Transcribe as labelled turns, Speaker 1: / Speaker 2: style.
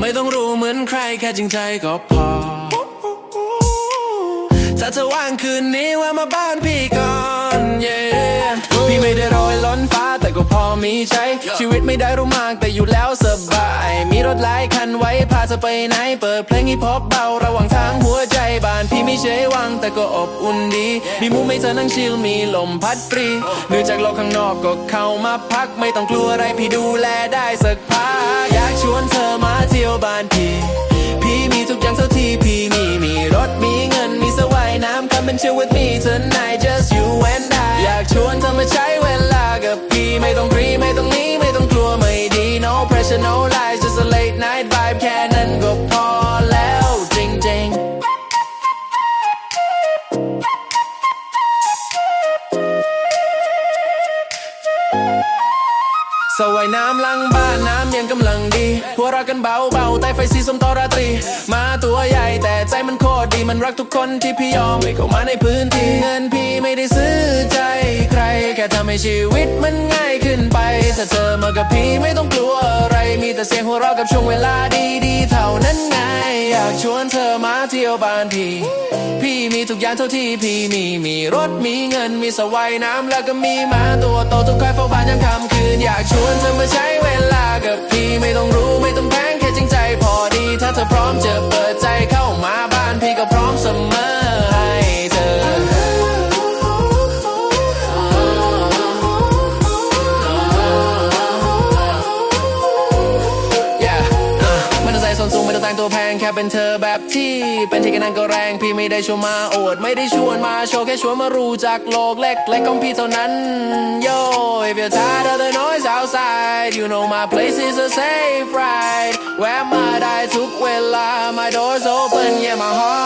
Speaker 1: ไม่ต้องรู้เหมือนใครแค่จริงใจก็พอ ถ้าเธอว่างคืนนี้ว่ามาบ้านพี่ก่อน yeah ไม่ได้โรยล้นฟ้าแต่ก็พอมีใช้ ชีวิตไม่ได้รู้มากแต่อยู่แล้วสบาย มีรถหลายคันไว้พาเธอไปไหน เปิดเพลงฮิปฮอปเบาระหว่างทางหัวใจบ้านพี่ไม่ใช่วังแต่ก็อบอุ่นดี มีมุมให้เธอนั่งชิลมีลมพัดฟรีเหนือจากโลกข้างนอกก็เข้ามาพักไม่ต้องกลัวอะไรพี่ดูแลได้สักพักอยากชวนเธอมาเที่ยวบ้านพี่พี่มีทุกอย่างเท่าที่พี่มีมีรถมีเงินมีสระว่ายน้ำ Come and chill with me tonight just you สวายน้ำหลังบ้านน้ำเย็นกำลังดี หัวเราะกันเบาเบาใต้ไฟสีส้มตอราตรี มาตัวใหญ่แต่ใจมันโคตรดีมันรักทุกคนที่พี่ยอมไม่เข้ามาในพื้นที่เงินพี่ไม่ได้ซื้อใจใคร แค่ทำให้ชีวิตมันง่ายขึ้นไป ถ้าเธอมากับพี่ไม่ต้องกลัวอะไร แต่เสียงหัวเราะกับช่วงเวลาดีๆ เท่านั้นไง อยากชวนเธอมาเที่ยวบ้านพี่ พี่มีทุกอย่างเท่าที่พี่มีมีรถมีเงินมีสวายน้ำแล้วก็มีหมาตัวโตทุกคอยเฝ้าบ้านยามค่ำคืน อยากชวนเธอมาใช้เวลากับพี่ไม่ต้องรู้ไม่ แต่งตัวแพงแค่เป็นเธอแบบที่ เป็นที่กันนั้นก็แรงพี่ไม่ได้ชวนมาโอดไม่ได้ชวนมาโชว์แค่ชวนมารู้จักโลกเล็กเล็กของพี่เท่านั้น Yo if you're tired of the noise outside you know my place is a safe ride แวะมาได้ทุกเวลา my doors open yeah my heart